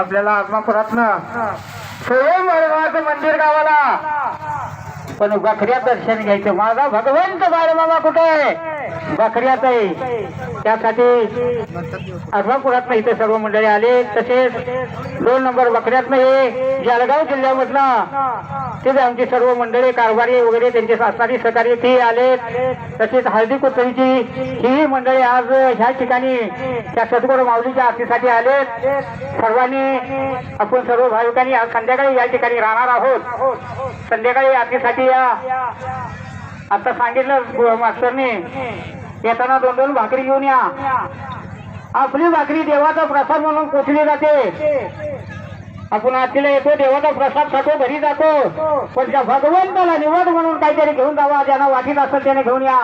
आपल्याला आत्मा स्वयं मंदिर गावाला पण बकऱ्या दर्शन घ्यायचं माझा भगवंत बाळमामा कुठे आहे बकऱ्या आहे त्यासाठी अफगाणपुरात इथे सर्व मंडळी आले तसेच दोन नंबर बकऱ्यात जळगाव जिल्ह्यामधनं तिथे आमची सर्व मंडळी कारभारी वगैरे त्यांचे शासनाची सहकारी ती आले तसेच हळदी कुत्रीची ही मंडळी आज ह्या ठिकाणी त्या सद्गुरू माऊलीच्या आरतीसाठी आले सर्वांनी आपण सर्व भाविकांनी आज संध्याकाळी या ठिकाणी राहणार आहोत संध्याकाळी आरतीसाठी या आता सांगितलं मास्टरने येताना दोन दोन भाकरी घेऊन या आपली भाकरी देवाचा प्रसाद म्हणून पोचली जाते आपण आतीला येतो देवाचा प्रसाद साठो घरी जातो पण त्या भगवंताला निवड म्हणून काहीतरी घेऊन जावा ज्यांना वाटीत असेल त्याने घेऊन या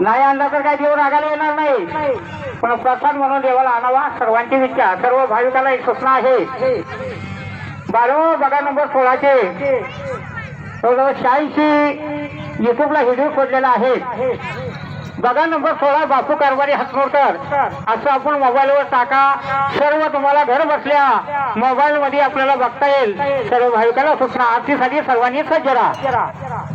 नाही आणला तर काही देव रागायला येणार नाही पण प्रसाद म्हणून देवाला आणावा सर्वांची विचार सर्व भाविकाला एक स्वप्न आहे बारो बघा नंबर सोळाचे शहाऐंशी युट्यूबला व्हिडिओ सोडलेला आहे बघा नंबर सोळा बापू कारभारी हसमोरकर असं आपण मोबाईलवर टाका सर्व तुम्हाला घर बसल्या मोबाईल मध्ये आपल्याला बघता येईल सर्व भाविकाला सूचना आरतीसाठी सर्वांनी सज्ज राहा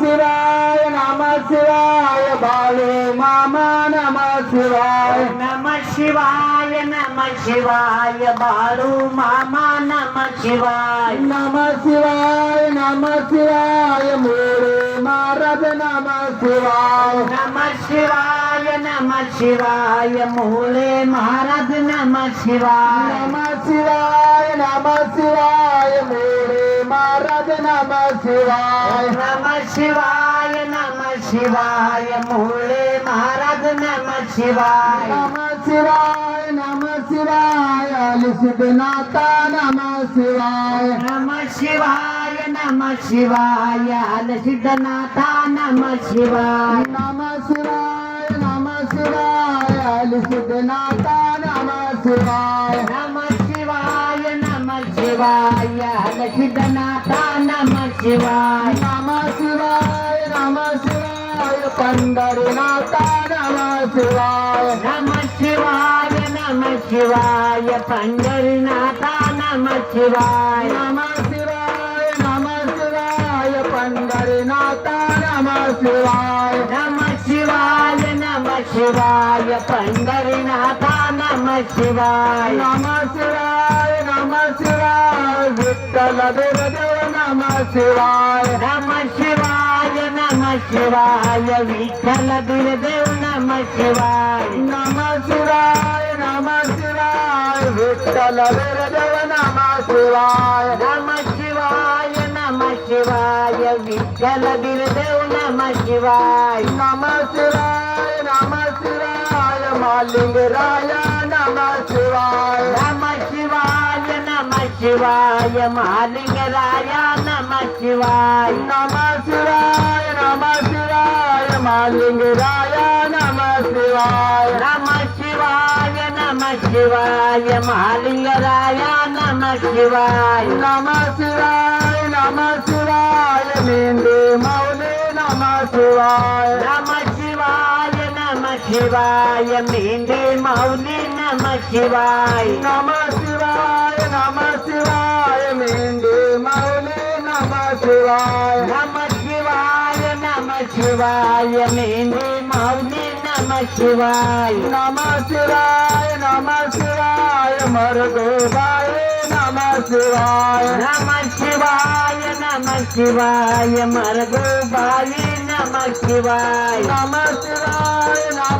शिवाय नम शिवाय बाले मामा नम शिवाय नम शिवाय நம சிவாய பாலு மாமா நம சிவாய் நம சிவாய் நம சிவாய மூடு மாரத நம சிவாய் நம சிவாய நம சிவாய மூலே மாரத நம சிவாய் நம சிவாய நம சிவாய மூலே மாரத நம சிவாய் நம சிவாய் शिवाय मोले महाराज नम शिवाय नम शिवाय नम शिवाय सिद्धनाथा नम शिवाय नम शिवाय नम शिवाय हल सिद्धनाथा नम शिवाय नम शिवाय नम शिवाय हल सिद्धनाथा नम शिवाय नम शिवाय नम शिवाय हल सिद्धनाथा नम शिवाय नम शिवाय పండరినాథ నమ శివాయ నమ శివాయ నమ శివాయ పండరినాథ నమ శివాయ నమ శివాయ నమ శివాయ పండరినాథ నమ శివాయ నమ శివాయ నమ శివాయ పండరినాథ నమ శివాయ నమ శివాయ నమ శివాయ విత్తల దేవ నమ శివాయ నమ శివాయ శివాయ విఠల గురుదేవ్ నమ శివాయ నమ శివాయ నమ శివాయ విఠల గురుదేవ్ నమ శివాయ నమ శివాయ నమ శివాయ విఠల గురుదేవ్ నమ శివాయ నమ శివాయ నమ శివాయ మాలింగ రాయ నమ శివాయ నమ శివాయ మాలింగరాయ నమ శివాయ నమ శివాయ నమ శివాయ మాలింగరాయ నమ శివాయ నమ శివాయ నమ శివాయ మాలింగరాయ నమ శివాయ నమ శివాయ నమ శివాయ మేందే మౌలి నమ శివాయ నమ శివాయ నమ శివాయ మేందే మౌలి நம சிவாய் நம சிவாய நம சிவாய மீண்டு மௌனே நம சிவாய் நம சிவாய நம சிவாய மீண்டு மௌனே நம சிவாய் நம சிவாய நம சிவாய மருகோபாய நம சிவாய நம நம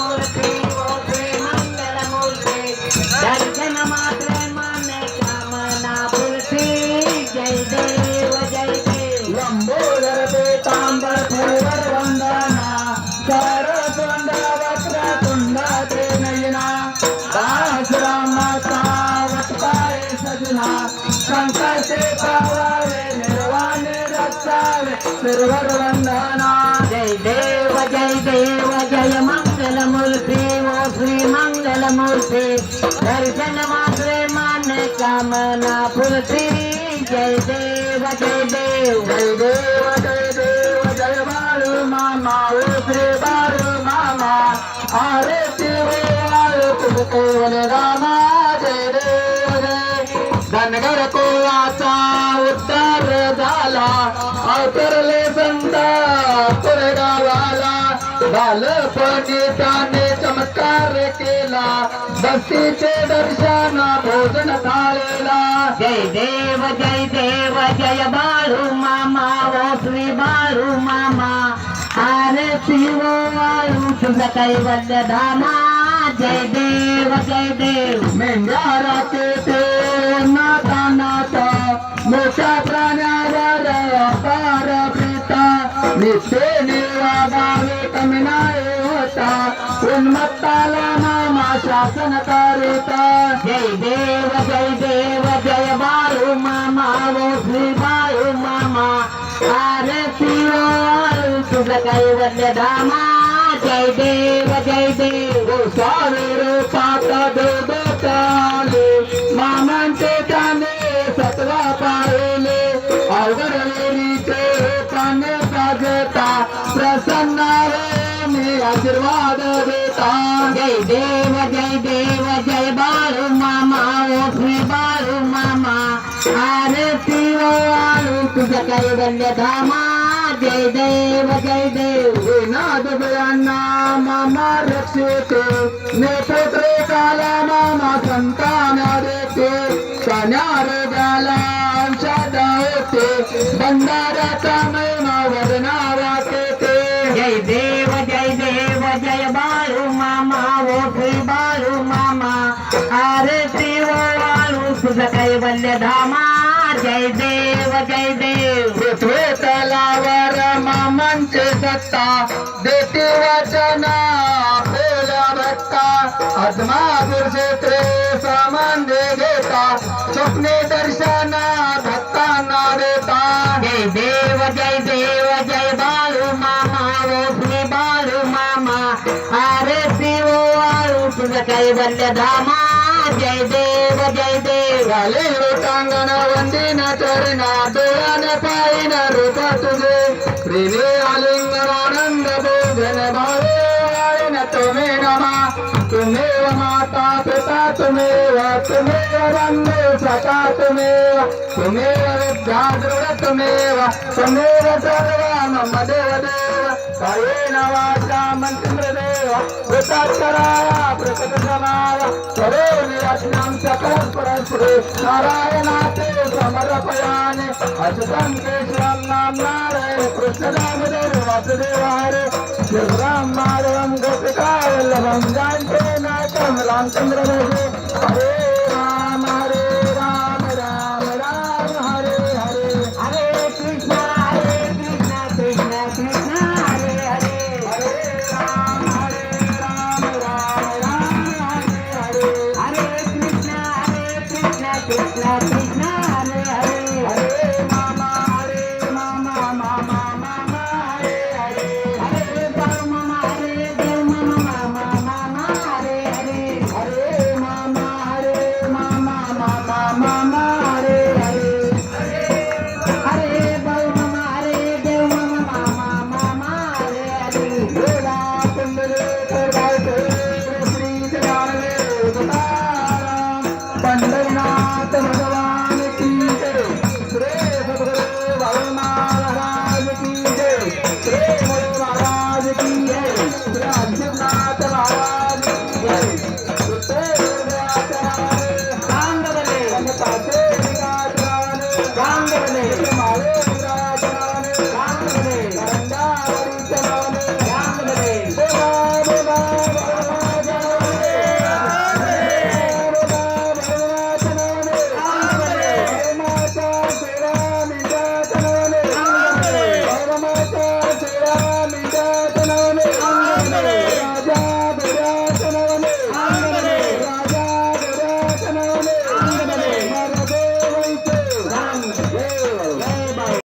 बंधना संकटे पावावे निर्वाणे रक्षावे वंदना जय देव जय देव जय मंगल मंगलमूर्ती ओ श्री मंगलमूर्ती दर्शन मात्रे मान कामना पुरती जय देव जय देव जय देव जय देव जय बाल मामा ओ श्री बाल मामा हरे आरती वे आरती केवल रामा सागर उद्धार झाला अवतरले संत कोरगावाला बालपणी चमत्कार केला बस्तीचे दर्शन भोजन थाळेला जय देव जय देव जय बाळू मामा श्री बाळू मामा आरे शिव वाळू तुझा कैवल्य जय देव जय देव मेंढ्या राहते जिससे निर्वादावे कमिनाए होता उन्मत्ता लामा शासन करता जय देव जय देव जय बालू मामा वो श्री बालू मामा आरे शिरो सुजय वन्य धामा जय देव जय देव सौर रूपा दो दोता ఆశీర్వాద జై దేవ జై దేవ జయ బారు మామా ఓ శ్రీ బారు మామా ఆరతి వారు తుజ కైవల్య सत्ता देते वचना आपल्या भक्ता आत्मा गुरुक्षेत्रे सामान्य घेता स्वप्ने दर्शना ना देता जय देव जय देव जय बाळू मामा रोशनी बाळू मामा अरे शिव आळू तुझं कैवल्य धामा जय देव जय देव लोटांगण वंदिना चरणा डोळ्यानं पायीनं रूपा तुझे तुमेव वन्दे प्रकाशमेव तुमेव विद्याद्रव तुमेव समेव सर्वान् मदेव देव कायेन वाचा मन्त्रदेव कृताक्षराय प्रकृतसमाय करो निरश्नां सकलं परस्परे नारायणाते समर्पयानि अचुतं केशवं नाम नारायण कृष्णदामोदर वासुदेवारे शिवराम माधवं गोपिकावल्लभं जानते नाकं रामचन्द्र हरे